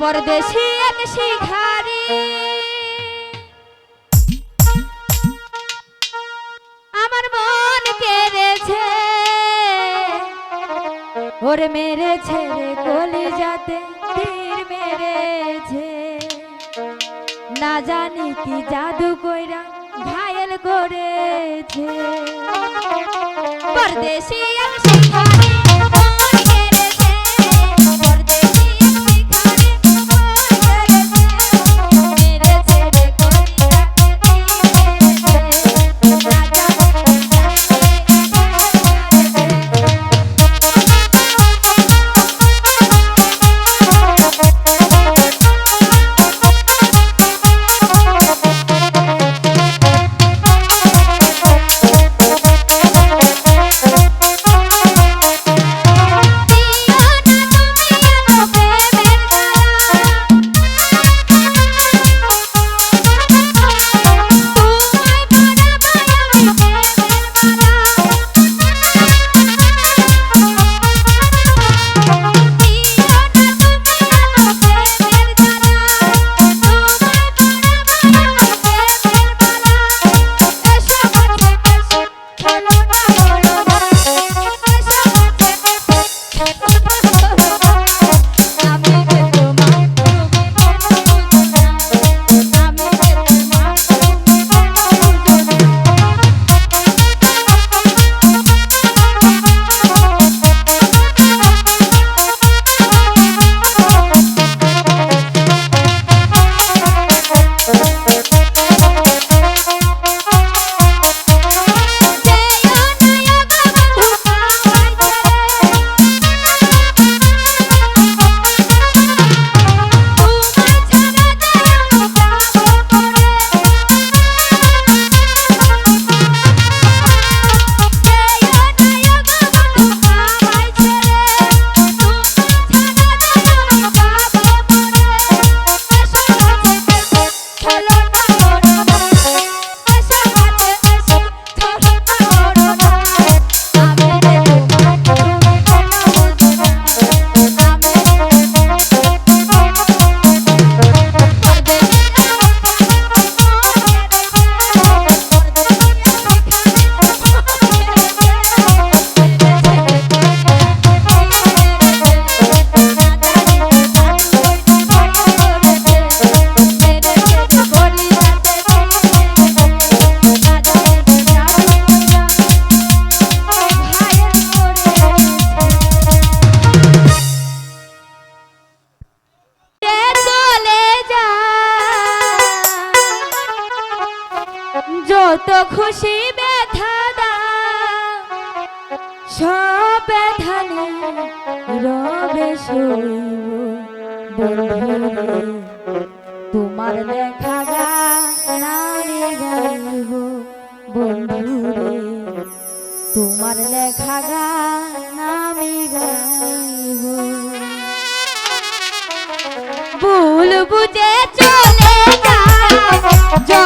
পরদেশি এক শিখারি। আমার মন কেড়েছে ওর মেরে রে কলি যাতে তীর মেরেছে। না জানি কি জাদু কইরা ঘায়েল করেছে। পরদেশি এক শিখারি। যত খুশি ব্যথা দা সব ব্যথানে রবে শৈব বন্ধুরে, তোমার দেখা গানে গাইব। বন্ধুরে, তোমার লেখা গান আমি গাইব। ভুল বুঝে চলে যা